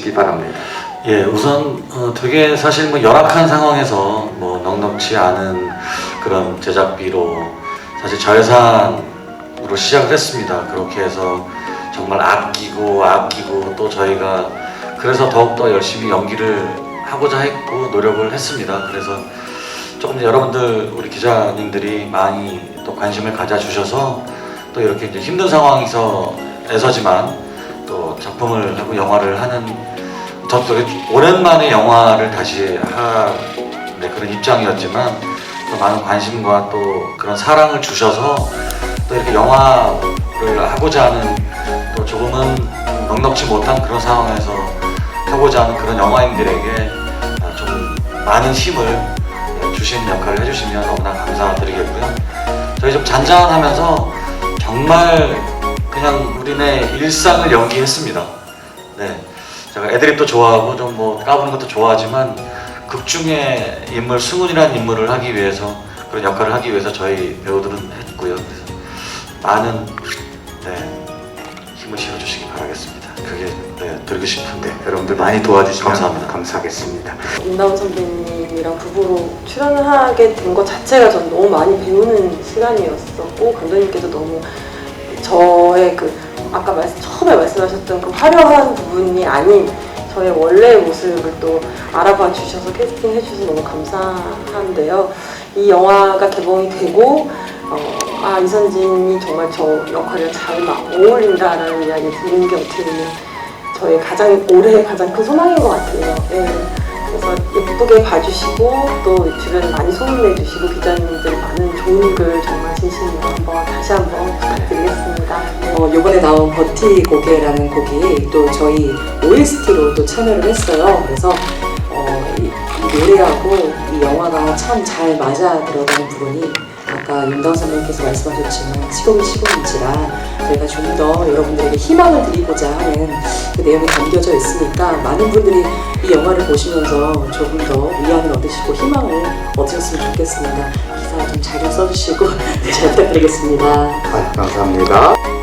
주시기 바랍니다. 예, 우선 어, 되게 사실 뭐 열악한 상황에서 뭐 넉넉지 않은 그런 제작비로 사실 저예산으로 시작을 했습니다. 그렇게 해서 정말 아끼고 아끼고 또 저희가 그래서 더욱더 열심히 연기를 하고자 했고 노력을 했습니다. 그래서 조금 더 여러분들 우리 기자님들이 많이 또 관심을 가져주셔서 또 이렇게 힘든 상황에서에서지만 또 작품을 하고 영화를 하는 저도 오랜만에 영화를 다시 하 네, 그런 입장이었지만 또 많은 관심과 또 그런 사랑을 주셔서 또 이렇게 영화를 하고자 하는 또 조금은 넉넉지 못한 그런 상황에서 하고자 하는 그런 영화인들에게 아, 좀 많은 힘을 주신 역할을 해주시면 너무나 감사드리겠고요. 저희 좀 잔잔하면서 정말 그냥 우리네 일상을 연기했습니다. 네. 제가 애드립도 좋아하고 좀 뭐 까부는 것도 좋아하지만 극 중에 인물 승훈이라는 인물을 하기 위해서 그런 역할을 하기 위해서 저희 배우들은 했고요. 그래서 많은 네, 힘을 실어주시기 바라겠습니다. 그게 네, 드리고 싶은데 여러분들 많이 도와주시면 감사합니다. 감사하겠습니다. 임나훈 선배님이랑 부부로 출연을 하게 된 것 자체가 전 너무 많이 배우는 시간이었었고 감독님께서 너무 저의 그 아까 말씀, 처음에 말씀하셨던 그 화려한 부분이 아닌 저의 원래의 모습을 또 알아봐 주셔서 캐스팅 해 주셔서 너무 감사한데요. 이 영화가 개봉이 되고 어, 아 이선진이 정말 저 역할에 잘 마- 어울린다라는 이야기 들은 게 어떻게 보면 저의 가장 올해 가장 큰 소망인 것 같아요. 예. 그래서 예쁘게 봐주시고 또 주변에 많이 소문내 주시고 기자님들 많은 좋은 글 정말 진심으로 한번 다시 한번 부탁드리겠습니다. 어, 이번에 나온 버티 고개라는 곡이 또 저희 OST로 또 참여를 했어요. 그래서 어, 이, 이 노래하고 이 영화가 참 잘 맞아 들어가는 부분이 아까 윤다운 선생님께서 말씀하셨지만 시국이 시국인지라 저희가 좀 더 여러분들에게 희망을 드리고자 하는 그 내용이 담겨져 있으니까 많은 분들이 이 영화를 보시면서 조금 더 위안을 얻으시고 희망을 얻으셨으면 좋겠습니다. 기사 좀잘좀 써주시고 잘 부탁드리겠습니다. 아, 감사합니다.